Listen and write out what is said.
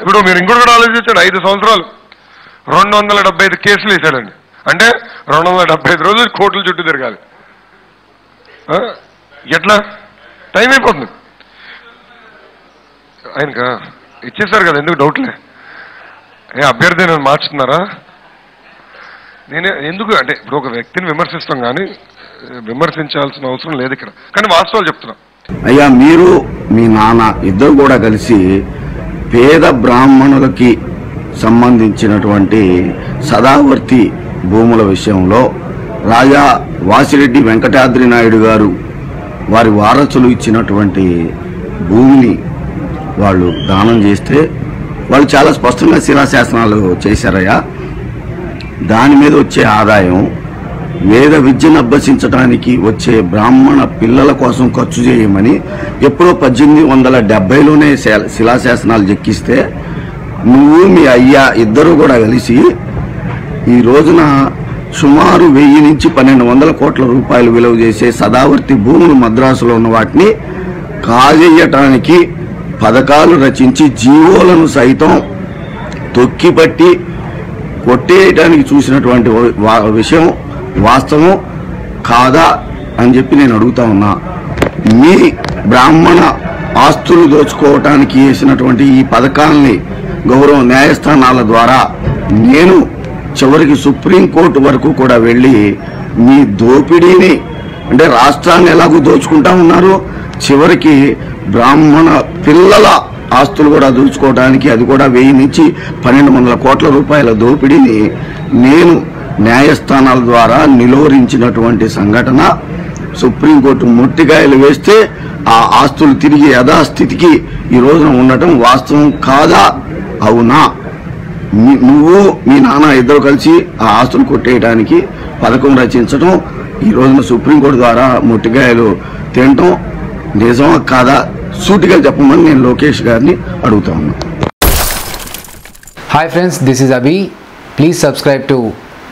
ఇప్పుడు మీరు ఇంకోటి కూడా ఆలోచించండి ఐదు సంవత్సరాలు. రెండు వందల డెబ్బై ఐదు కేసులు వేశాడండి. అంటే రెండు వందల డెబ్బై ఐదు రోజులు కోర్టుల చుట్టూ తిరగాలి. ఎట్లా? టైం అయిపోతుంది. ఆయనకా ఇచ్చేసారు కదా ఎందుకు డౌట్లే? ఏ అభ్యర్థి నేను మార్చుతున్నారా? నేనే ఎందుకు? అంటే ఇప్పుడు ఒక వ్యక్తిని విమర్శిస్తాం కానీ విమర్శించాల్సిన అవసరం లేదు ఇక్కడ. కానీ వాస్తవాలు చెప్తున్నా. అయ్యా మీరు మీ నాన్న ఇద్దరు కూడా కలిసి పేద బ్రాహ్మణులకి సంబంధించినటువంటి సదావర్తి భూముల విషయంలో రాజా వాసిరెడ్డి వెంకటాద్రి నాయుడు గారు వారి వారసులు ఇచ్చినటువంటి భూమిని వాళ్ళు దానం చేస్తే వాళ్ళు చాలా స్పష్టంగా శిలాశాసనాలు చేశారయ్యా. దాని మీద వచ్చే ఆదాయం వేద విద్యను అభ్యసించడానికి వచ్చే బ్రాహ్మణ పిల్లల కోసం ఖర్చు చేయమని ఎప్పుడో పద్దెనిమిది వందల డెబ్బైలోనే శిలాశాసనాలు చెక్కిస్తే నువ్వు మీ అయ్యా ఇద్దరు కూడా కలిసి ఈ రోజున సుమారు వెయ్యి నుంచి పన్నెండు వందల కోట్ల రూపాయలు విలువ చేసే సదావర్తి భూములు మద్రాసులో ఉన్న వాటిని కాజేయటానికి పథకాలు రచించి జీవోలను సైతం తొక్కిపట్టి కొట్టేయటానికి చూసినటువంటి విషయం వాస్తవం కాదా అని చెప్పి నేను అడుగుతా ఉన్నా. మీ బ్రాహ్మణ ఆస్తులు దోచుకోవటానికి వేసినటువంటి ఈ పథకాల్ని గౌరవ న్యాయస్థానాల ద్వారా నేను చివరికి సుప్రీంకోర్టు వరకు కూడా వెళ్ళి మీ దోపిడీని అంటే రాష్ట్రాన్ని ఎలాగూ దోచుకుంటా ఉన్నారు. చివరికి బ్రాహ్మణ పిల్లల ఆస్తులు కూడా దోచుకోవడానికి అది కూడా వెయ్యి నుంచి పన్నెండు వందల కోట్ల రూపాయల దోపిడీని నేను న్యాయస్థానాల ద్వారా నిలువరించినటువంటి సంఘటన సుప్రీంకోర్టు మొట్టికాయలు వేస్తే ఆ ఆస్తులు తిరిగి యథాస్థితికి ఈ రోజున ఉండటం వాస్తవం కాదా? అవునా? మీ- నువ్వు మీ నాన్న ఇద్దరు కలిసి ఆ ఆస్తులు కొట్టేయడానికి పథకం రచించడం ఈ రోజున సుప్రీంకోర్టు ద్వారా మొట్టికాయలు తినటం నిజమా కాదా? సూటిగా చెప్పమని నేను లోకేష్ గారిని అడుగుతా ఉన్నా. Hi friends this is Abhi please subscribe to